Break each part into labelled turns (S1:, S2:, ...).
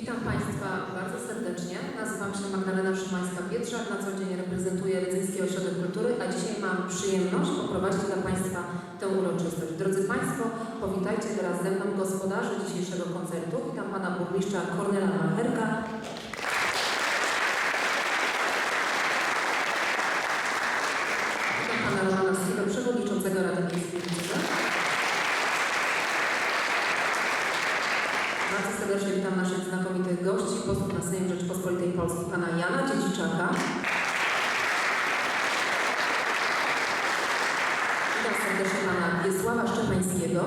S1: Witam Państwa bardzo serdecznie. Nazywam się Magdalena Szymańska-Pietrzak, na co dzień reprezentuję Rydzyński Ośrodek Kultury, a dzisiaj mam przyjemność poprowadzić dla Państwa tę uroczystość. Drodzy Państwo, powitajcie teraz ze mną gospodarzy dzisiejszego koncertu. Witam Pana Burmistrza Kornela Malcherka. Witam Pana Romanowskiego, Przewodniczącego Rady Miejskiej. Bardzo serdecznie witam naszych posłów na Sejm Rzeczypospolitej Polskiej, pana Jana Dziedziczaka. Witam serdecznie pana Wiesława Szczepańskiego.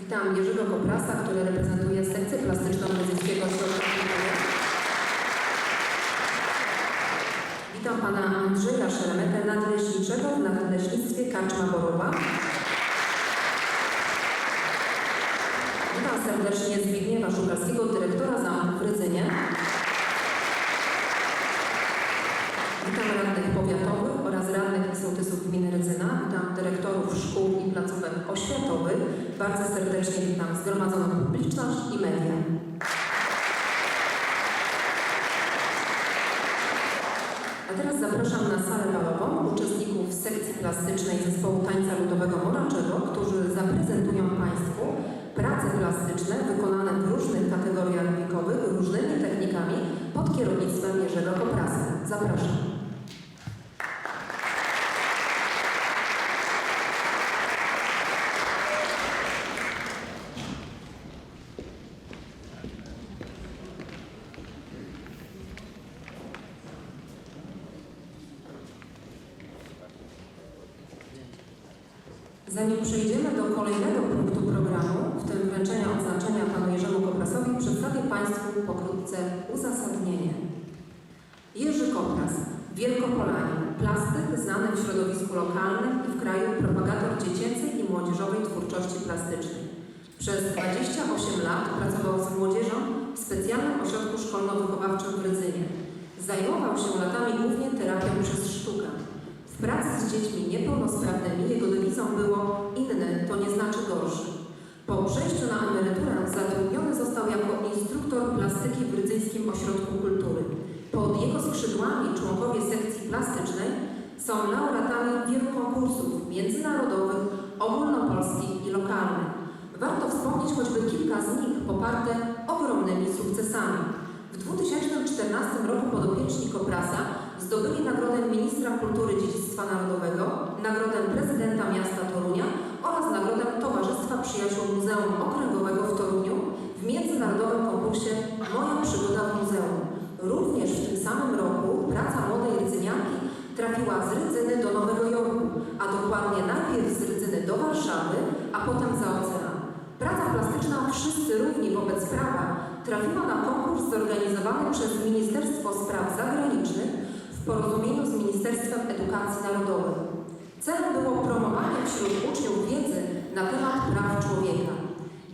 S1: Witam Jerzego Koprasa, który reprezentuje sekcję plastyczną Kultury. Witam pana Andrzeja Szeremetę, nadleśniczego w Nadleśnictwie Karczma Borowa. Witam serdecznie Zbigniewa Szukalskiego, dyrektora zamku w Rydzynie. Witam radnych powiatowych oraz radnych i sołtysów gminy Rydzyna. Witam dyrektorów szkół i placówek oświatowych. Bardzo serdecznie witam zgromadzoną publiczność i media. A teraz zapraszam na salę balową uczestników sekcji plastycznej Zespołu Tańca Ludowego Moraczego, którzy zaprezentują Państwu prace plastyczne wykonane w różnych kategoriach wiekowych, różnymi technikami pod kierownictwem Jerzego Koprasa. Zapraszam. Zanim przejdziemy do kolejnego punktu programu, w tym wręczenia odznaczenia panu Jerzemu Koprasowi, przedstawię Państwu pokrótce uzasadnienie. Jerzy Kopras, Wielkopolanin, plastyk znany w środowisku lokalnym i w kraju propagator dziecięcej i młodzieżowej twórczości plastycznej. Przez 28 lat pracował z młodzieżą w specjalnym ośrodku szkolno-wychowawczym w Rydzynie. Zajmował się latami głównie terapią przez sztukę. W pracy z dziećmi niepełnosprawnymi jego dewizą było inny to nie znaczy gorszy. Po przejściu na emeryturę zatrudniony został jako instruktor plastyki w Rydzyńskim Ośrodku Kultury. Pod jego skrzydłami członkowie sekcji plastycznej są laureatami wielu konkursów międzynarodowych, ogólnopolskich i lokalnych. Warto wspomnieć choćby kilka z nich poparte ogromnymi sukcesami. W 2014 roku podopieczni Koprasa zdobyli Nagrodę Ministra Kultury Dziedzictwa Narodowego, Nagrodę Prezydenta Miasta Torunia oraz Nagrodę Towarzystwa Przyjaciół Muzeum Okręgowego w Toruniu w międzynarodowym konkursie Moja przygoda w muzeum. Również w tym samym roku praca młodej Rydzynianki trafiła z Rydzyny do Nowego Jorku, a dokładnie najpierw z Rydzyny do Warszawy, a potem za ocean. Praca plastyczna Wszyscy Równi Wobec Prawa trafiła na konkurs zorganizowany przez Ministerstwo Spraw Zagranicznych w porozumieniu z Ministerstwem Edukacji Narodowej. Celem było promowanie wśród uczniów wiedzy na temat praw człowieka.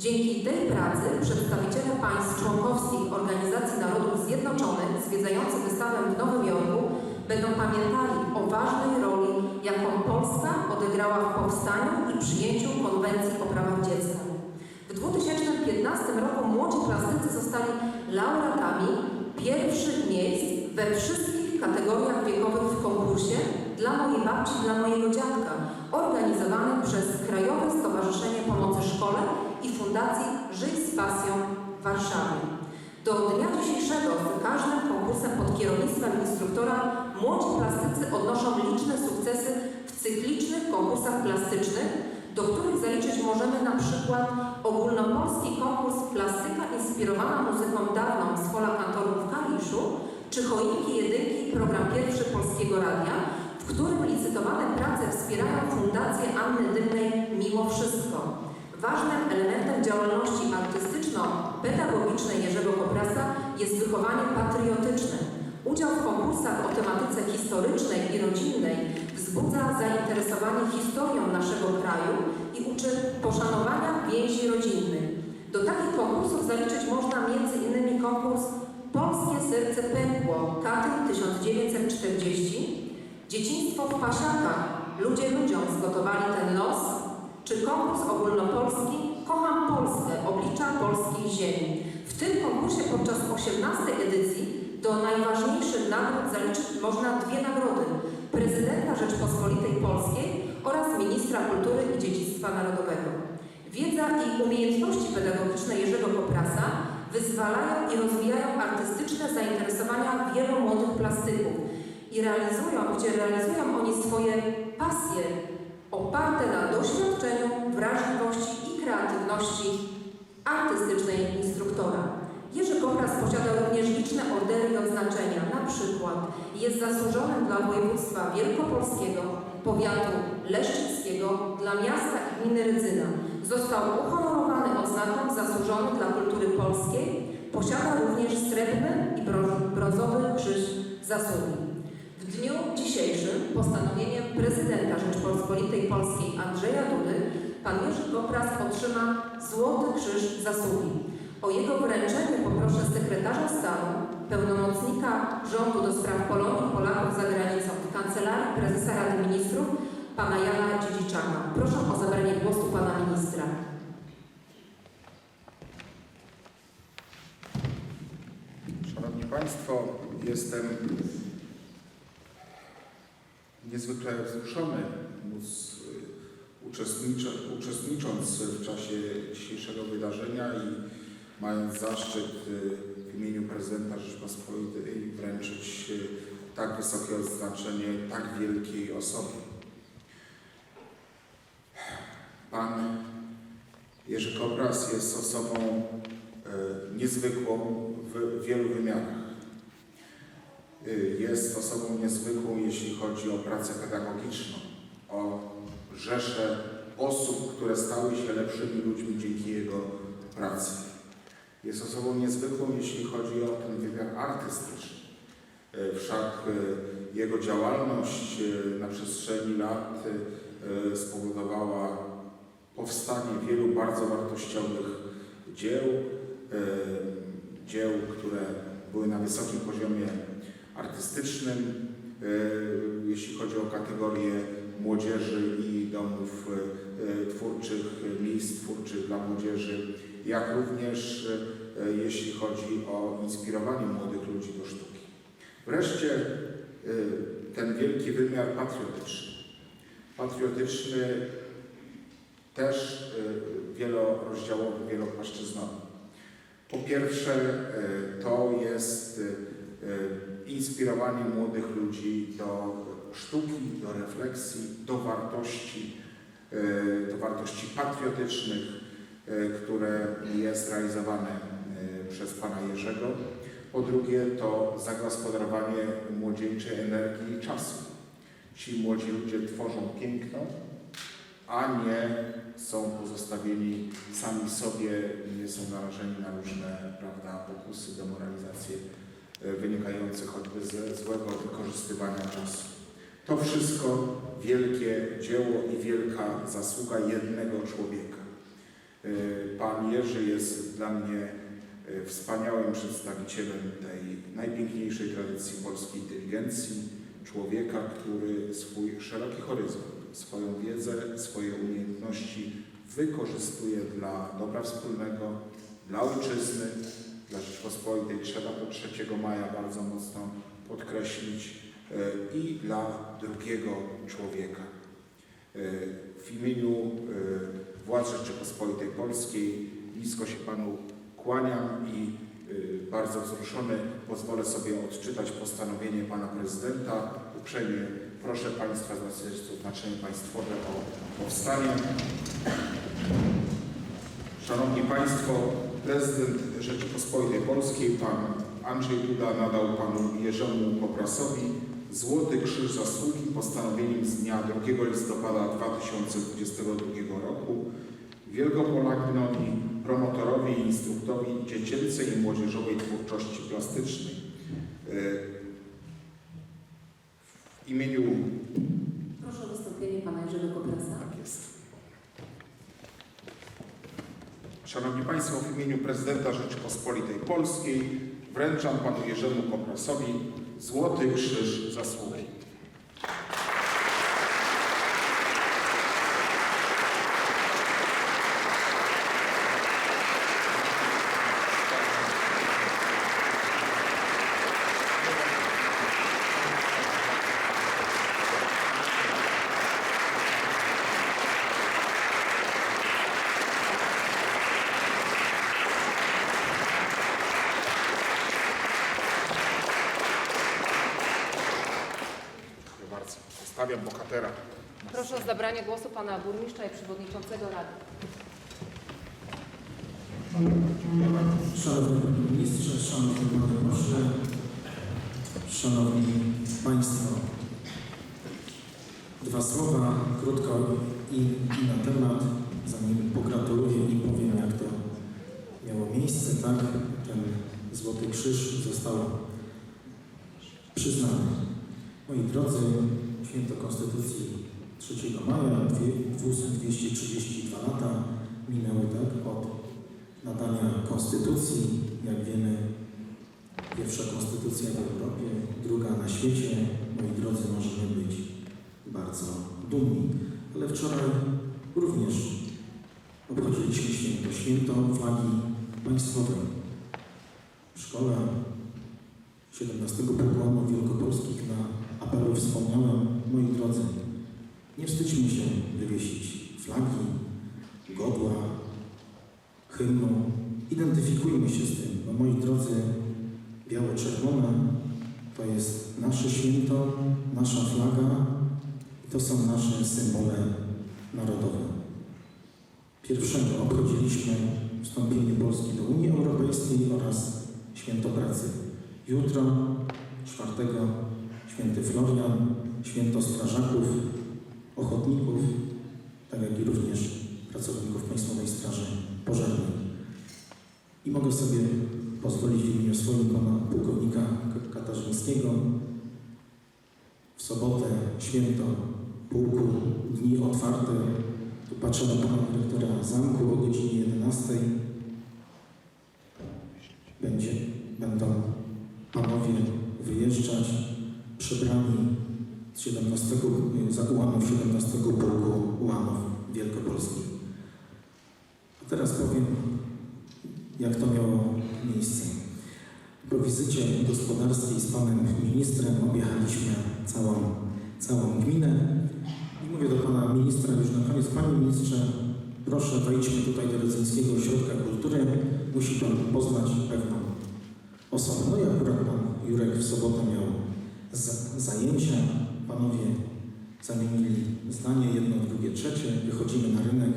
S1: Dzięki tej pracy przedstawiciele państw członkowskich Organizacji Narodów Zjednoczonych zwiedzający wystawę w Nowym Jorku będą pamiętali o ważnej roli, jaką Polska odegrała w powstaniu i przyjęciu Konwencji o prawach dziecka. W 2015 roku młodzi plastycy zostali laureatami pierwszych miejsc we wszystkich kategoriach wiekowych w konkursie dla mojej babci, dla mojego dziadka, organizowanym przez Krajowe Stowarzyszenie Pomocy Szkole i Fundacji Żyj z Pasją w Warszawie. Do dnia dzisiejszego z każdym konkursem pod kierownictwem instruktora młodzi plastycy odnoszą liczne sukcesy w cyklicznych konkursach plastycznych, do których zaliczyć możemy na przykład ogólnopolski konkurs Plastyka inspirowana muzyką dawną z Fola Kantorów w Kaliszu, czy Choinki Jedynki, program pierwszy Polskiego Radia, w którym licytowane prace wspierają Fundację Anny Dymnej Mimo Wszystko. Ważnym elementem działalności artystyczno-pedagogicznej Jerzego Koprasa jest wychowanie patriotyczne. Udział w konkursach o tematyce historycznej i rodzinnej wzbudza zainteresowanie historią naszego kraju i uczy poszanowania więzi rodzinnych. Do takich konkursów zaliczyć można m.in. konkurs Polskie Serce Pękło, Katyn 1940, Dzieciństwo w Pasiakach, Ludzie ludziom zgotowali ten los, czy konkurs ogólnopolski Kocham Polskę, oblicza polskiej ziemi. W tym konkursie podczas 18 edycji do najważniejszych nagród zaliczyć można dwie nagrody. Prezydenta Rzeczpospolitej Polskiej oraz Ministra Kultury i Dziedzictwa Narodowego. Wiedza i umiejętności pedagogiczne Jerzego Koprasa wyzwalają i rozwijają artystyczne zainteresowania wielu młodych plastyków i realizują, gdzie realizują oni swoje pasje oparte na doświadczeniu, wrażliwości i kreatywności artystycznej instruktora. Jerzy Kopras posiada również liczne ordery i odznaczenia, na przykład jest zasłużonym dla województwa wielkopolskiego, powiatu leszczyckiego, dla miasta i gminy Rydzyna. Został uhonorowany odznaką zasłużony dla kultury polskiej, posiada również srebrny i brąz- brązowy krzyż zasługi. W dniu dzisiejszym postanowieniem prezydenta Rzeczpospolitej Polskiej Andrzeja Dudy pan Jerzy Kopras otrzyma Złoty Krzyż Zasługi. O jego wręczenie poproszę sekretarza stanu, pełnomocnika rządu do spraw Polonii Polaków za granicą w Kancelarii Prezesa Rady Ministrów pana Jana Dziedziczaka. Proszę o zabranie głosu pana ministra.
S2: Szanowni Państwo, jestem niezwykle wzruszony móc y, uczestnicząc w czasie dzisiejszego wydarzenia i mając zaszczyt y, imieniu prezydenta Rzeczpospolitej wręczyć y, tak wysokie odznaczenie tak wielkiej osobie. Pan Jerzy Kopras jest osobą e, niezwykłą w wielu wymiarach. Y, Jest osobą niezwykłą, jeśli chodzi o pracę pedagogiczną, o rzesze osób, które stały się lepszymi ludźmi dzięki jego pracy. Jest osobą niezwykłą, jeśli chodzi o ten wymiar artystyczny. Y, Wszak y, jego działalność y, na przestrzeni lat spowodowała powstanie wielu bardzo wartościowych dzieł, e, dzieł, które były na wysokim poziomie artystycznym, e, jeśli chodzi o kategorię młodzieży i domów e, twórczych, miejsc twórczych dla młodzieży, jak również e, jeśli chodzi o inspirowanie młodych ludzi do sztuki. Wreszcie e, ten wielki wymiar patriotyczny. Patriotyczny też y, wielorozdziałowy, wielopłaszczyznowy. Po pierwsze, to jest inspirowanie młodych ludzi do sztuki, do refleksji, do wartości, do wartości patriotycznych, które jest realizowane y, przez pana Jerzego. Po drugie, to zagospodarowanie młodzieńczej energii i czasu. Ci młodzi ludzie tworzą piękno, a nie są pozostawieni sami sobie i nie są narażeni na różne prawda, pokusy, demoralizacje e, wynikające choćby ze złego wykorzystywania czasu. To wszystko wielkie dzieło i wielka zasługa jednego człowieka. E, Pan Jerzy jest dla mnie e, wspaniałym przedstawicielem tej najpiękniejszej tradycji polskiej inteligencji, człowieka, który swój szeroki horyzont, swoją wiedzę, swoje umiejętności wykorzystuje dla dobra wspólnego, dla ojczyzny, dla Rzeczpospolitej. Trzeba to 3 maja bardzo mocno podkreślić e, i dla drugiego człowieka. E, W imieniu e, władz Rzeczypospolitej Polskiej nisko się Panu kłaniam i y, bardzo wzruszony pozwolę sobie odczytać postanowienie Pana Prezydenta. Uprzejmie proszę Państwa z oznaczenie państwowe o powstanie. Szanowni Państwo, Prezydent Rzeczypospolitej Polskiej, Pan Andrzej Duda nadał Panu Jerzemu Poprasowi Złoty Krzyż Zasługi postanowieniem z dnia 2 listopada 2022 roku Wielkopolakowi, promotorowi i instruktorowi dziecięcej i młodzieżowej twórczości plastycznej. E, W imieniu...
S1: Proszę o wystąpienie pana Jerzego Koprasa.
S2: Tak jest. Szanowni Państwo, w imieniu Prezydenta Rzeczypospolitej Polskiej wręczam Panu Jerzemu Koprasowi Złoty Krzyż Zasługi. Stawiam bohatera.
S1: Proszę o zabranie głosu pana burmistrza i przewodniczącego Rady.
S3: Szanowny Panie Ministrze, Szanowny Panie Pośle, Szanowni Państwo. Dwa słowa, krótko i, i na temat, zanim pogratuluję i powiem jak to miało miejsce, tak? Ten Złoty Krzyż został przyznany. Moi drodzy, Święto Konstytucji 3 maja, dwie- 232 lata minęły tak od nadania konstytucji. Jak wiemy, pierwsza konstytucja w Europie, druga na świecie. Moi drodzy, możemy być bardzo dumni. Ale wczoraj również obchodziliśmy święto, święto flagi państwowej. W szkole 17 Pułkowów Wielkopolskich na apelu wspomniałem, moi drodzy, nie wstydźmy się wywiesić flagi, godła, hymnu. Identyfikujmy się z tym, bo moi drodzy, białe-czerwone to jest nasze święto, nasza flaga i to są nasze symbole narodowe. Pierwszego obchodziliśmy wstąpienie Polski do Unii Europejskiej oraz Święto Pracy. Jutro, czwartego, Święty Florian, Święto Strażaków, Ochotników, tak jak i również pracowników Państwowej Straży Pożarnej. I mogę sobie pozwolić w imieniu swoim pana pułkownika Katarzyńskiego w sobotę, święto pułku, dni otwarte. Tu patrzę na pana dyrektora zamku o godzinie 11. Będzie, będą panowie wyjeżdżać przebrani z 17, za ułanów 17 Pułku Ułanów Wielkopolskich. A teraz powiem, jak to miało miejsce. Po wizycie gospodarskiej z panem ministrem objechaliśmy całą, całą gminę. I mówię do pana ministra już na koniec, panie ministrze, proszę wejdźmy tutaj do Rydzyńskiego Ośrodka Kultury, musi pan poznać pewną osobę. No i akurat pan Jurek w sobotę miał zajęcia, panowie zamienili zdanie, jedno, drugie, trzecie, wychodzimy na rynek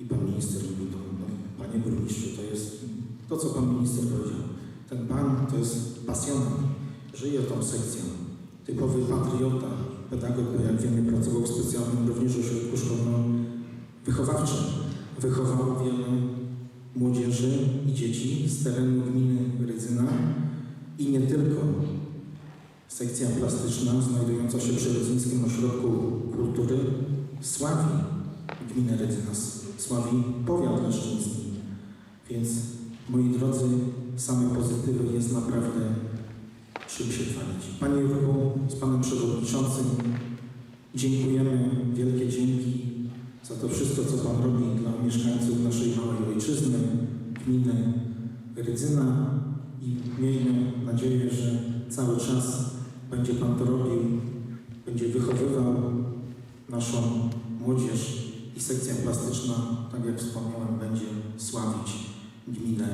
S3: i pan minister mówi do no, panie burmistrzu, to jest to, co pan minister powiedział. Ten pan to jest pasjonat, żyje tą sekcją, typowy patriota, pedagog, jak wiemy pracował w specjalnym również ośrodku szkolno-wychowawczym. Wychował wielu młodzieży i dzieci z terenu gminy Rydzyna i nie tylko. Sekcja plastyczna znajdująca się przy Rydzyńskim Ośrodku Kultury sławi gminę Rydzyna, sławi powiat leszczyński. Więc moi drodzy, same pozytywy jest naprawdę czym się chwalić. Panie Jurku, z Panem Przewodniczącym dziękujemy, wielkie dzięki za to wszystko, co Pan robi dla mieszkańców naszej małej ojczyzny, gminy Rydzyna i miejmy nadzieję, że cały czas będzie Pan to robił, będzie wychowywał naszą młodzież i sekcja plastyczna, tak jak wspomniałem, będzie sławić gminę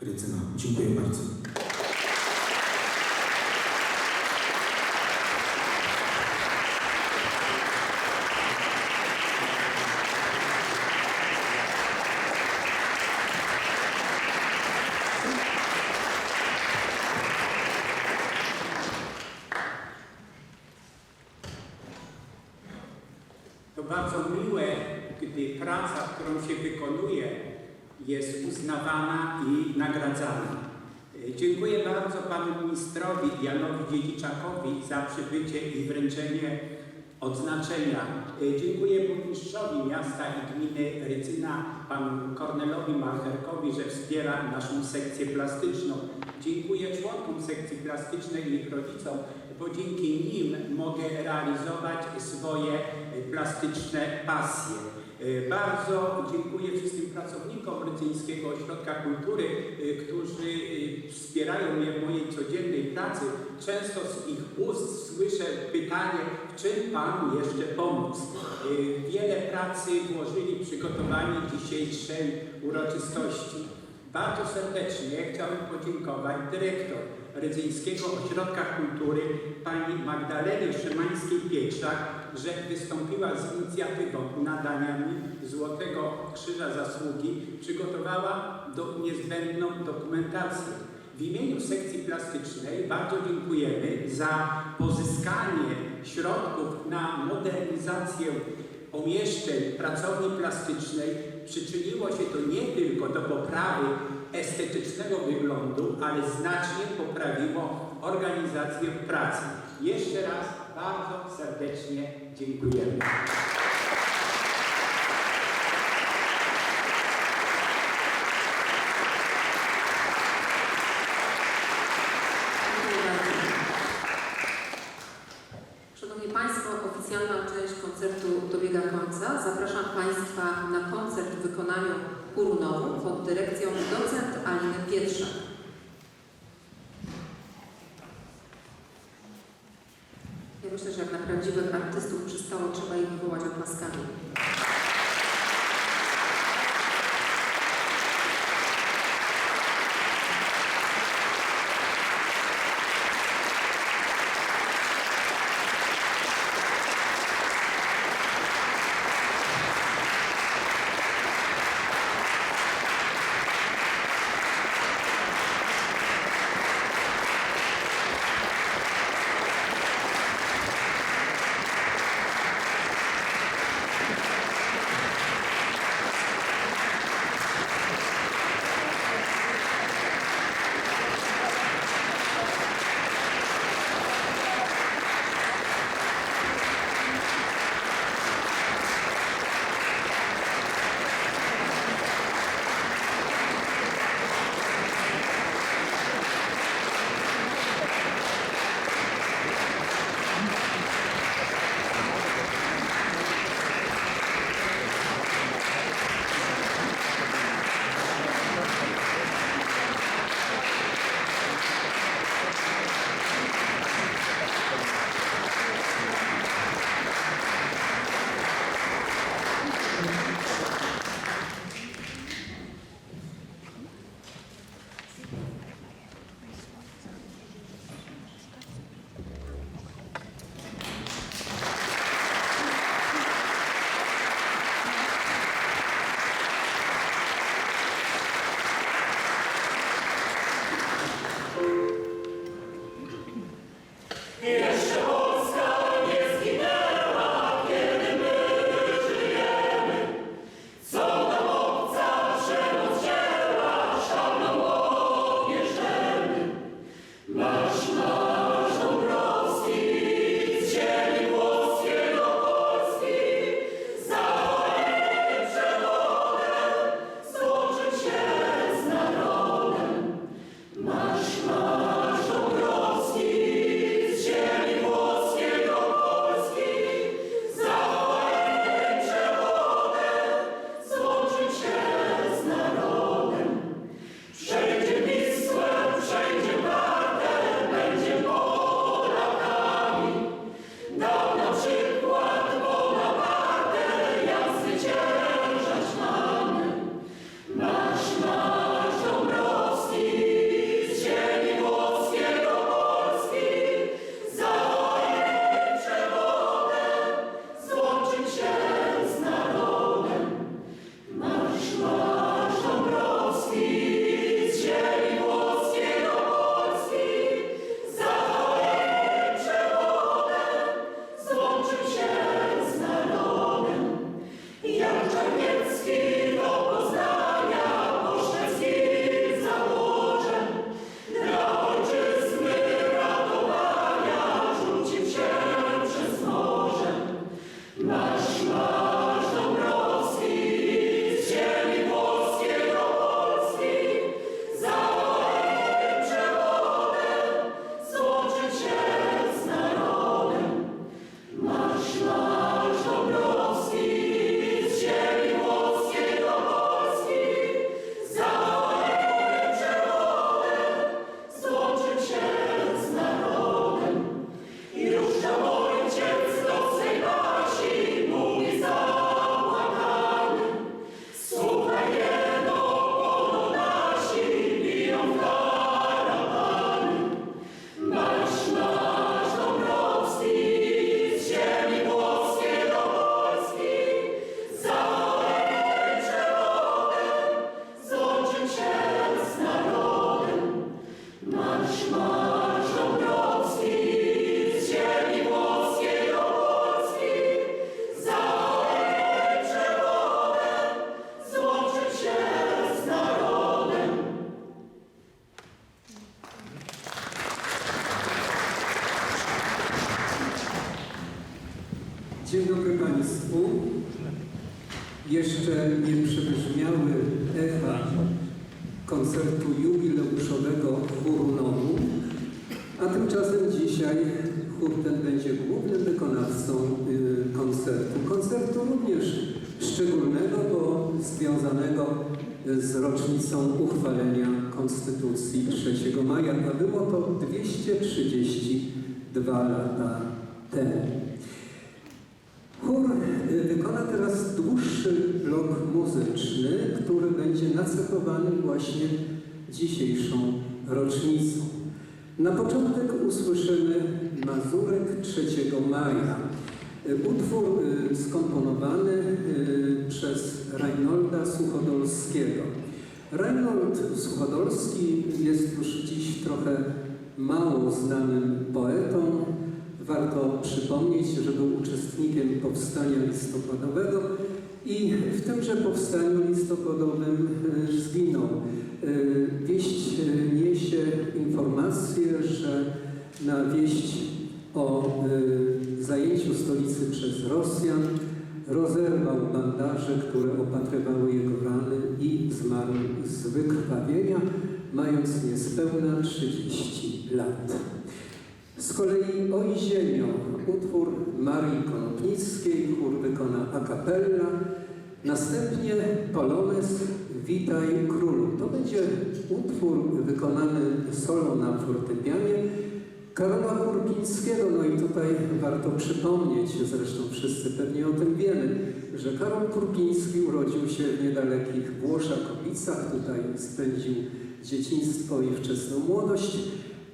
S3: Rydzyna. Dziękuję bardzo.
S4: To bardzo miłe, gdy praca, którą się wykonuje, jest uznawana i nagradzana. E, Dziękuję bardzo panu ministrowi Janowi Dziedziczakowi za przybycie i wręczenie odznaczenia. E, Dziękuję burmistrzowi miasta i gminy Rydzyna, panu Kornelowi Malcherkowi, że wspiera naszą sekcję plastyczną. Dziękuję członkom sekcji plastycznej i ich rodzicom, bo dzięki nim mogę realizować swoje plastyczne pasje. E, Bardzo dziękuję wszystkim pracownikom Rydzyńskiego Ośrodka Kultury, e, którzy e, wspierają mnie w mojej codziennej pracy. Często z ich ust słyszę pytanie, w czym Panu jeszcze pomóc. Wiele pracy włożyli w przygotowanie dzisiejszej uroczystości. Bardzo serdecznie chciałem podziękować dyrektor Rydzyńskiego Ośrodka Kultury pani Magdaleny Szymańskiej-Pietrzak, że wystąpiła z inicjatywą nadania mi Złotego Krzyża Zasługi, przygotowała do niezbędną dokumentację. W imieniu sekcji plastycznej bardzo dziękujemy za pozyskanie środków na modernizację pomieszczeń pracowni plastycznej. Przyczyniło się to nie tylko do poprawy estetycznego wyglądu, ale znacznie poprawiło organizację pracy. Jeszcze raz bardzo serdecznie dziękujemy.
S1: Oficjalna część koncertu dobiega końca. Zapraszam Państwa na koncert w wykonaniu chóru Nowu pod dyrekcją docent Aliny Pietrzak. Myślę, że jak na prawdziwych artystów przystało, trzeba ich wywołać oklaskami.
S5: Koncertu. Koncertu również szczególnego, bo związanego z rocznicą uchwalenia Konstytucji 3 maja, a było to 232 lata temu. Chór y, wykona teraz dłuższy blok muzyczny, który będzie nacechowany właśnie dzisiejszą rocznicą. Na początek usłyszymy Mazurek 3 maja. Utwór y, skomponowany y, przez Reinolda Suchodolskiego. Reinhold Suchodolski jest już dziś trochę mało znanym poetą, Warto przypomnieć, że był uczestnikiem powstania listopadowego i w tymże powstaniu listopadowym y, zginął. Wieść niesie informację, że na wieść o zajęciu stolicy przez Rosjan rozerwał bandaże, które opatrywały jego rany i zmarł z wykrwawienia, mając niespełna 30 lat. Z kolei Oj Ziemio, utwór Marii Konopnickiej, chór wykona a cappella. Następnie Polones Witaj Królu. To będzie utwór wykonany solo na fortepianie Karola Kurpińskiego. No i tutaj warto przypomnieć, zresztą wszyscy pewnie o tym wiemy, że Karol Kurpiński urodził się w niedalekich Włoszakowicach. Tutaj spędził dzieciństwo i wczesną młodość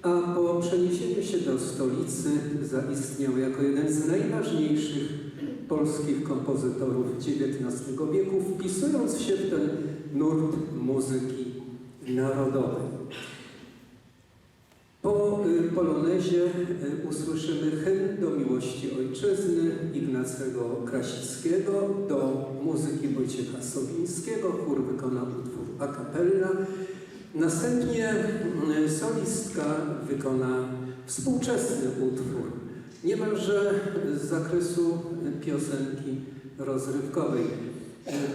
S5: a po przeniesieniu się do stolicy zaistniał jako jeden z najważniejszych polskich kompozytorów XIX wieku, wpisując się w ten nurt muzyki narodowej. Po y, polonezie y, usłyszymy hymn do miłości ojczyzny Ignacego Krasickiego, do muzyki Wojciecha Sowińskiego, chór wykona utwór a cappella, Następnie mm, solistka wykona współczesny utwór, niemalże z zakresu piosenki rozrywkowej.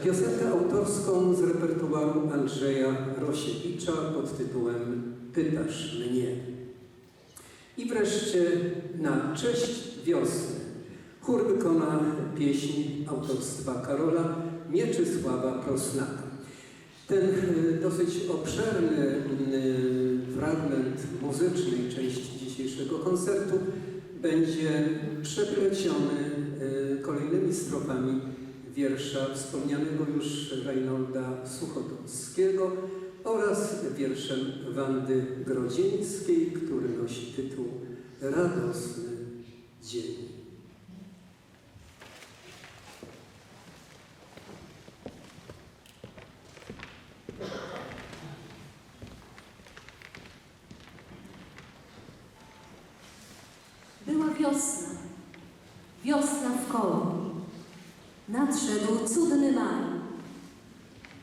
S5: Piosenkę autorską z repertuaru Andrzeja Rosiewicza pod tytułem Pytasz mnie. I wreszcie na cześć wiosny chór wykona pieśń autorstwa Karola Mieczysława Prosnaka. Ten y, dosyć obszerny y, fragment muzycznej części dzisiejszego koncertu będzie przepleciony y, kolejnymi strofami wiersza wspomnianego już Reinolda Suchodolskiego oraz wierszem Wandy Grodzieńskiej, który nosi tytuł Radosny dzień.
S6: Była wiosna, wiosna w koło. Nadszedł cudny maj,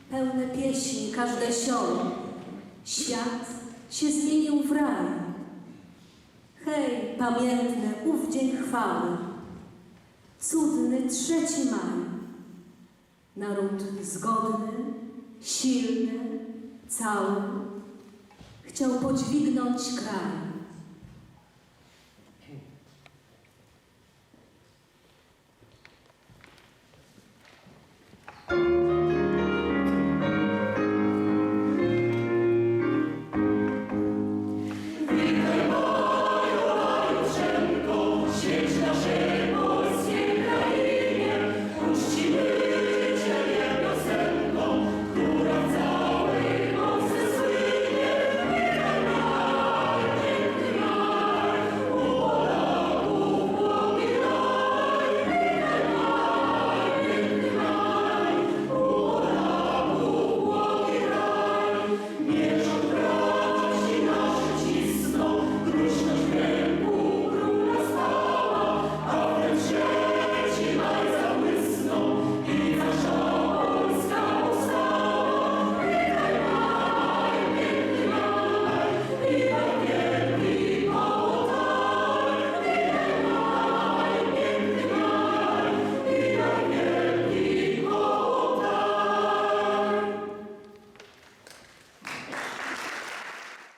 S6: pełne pieśni każde sioło. Świat się zmienił w raj. Hej, pamiętne ów dzień chwały, cudny trzeci maj. Naród zgodny, silny, cały, chciał podźwignąć kraj.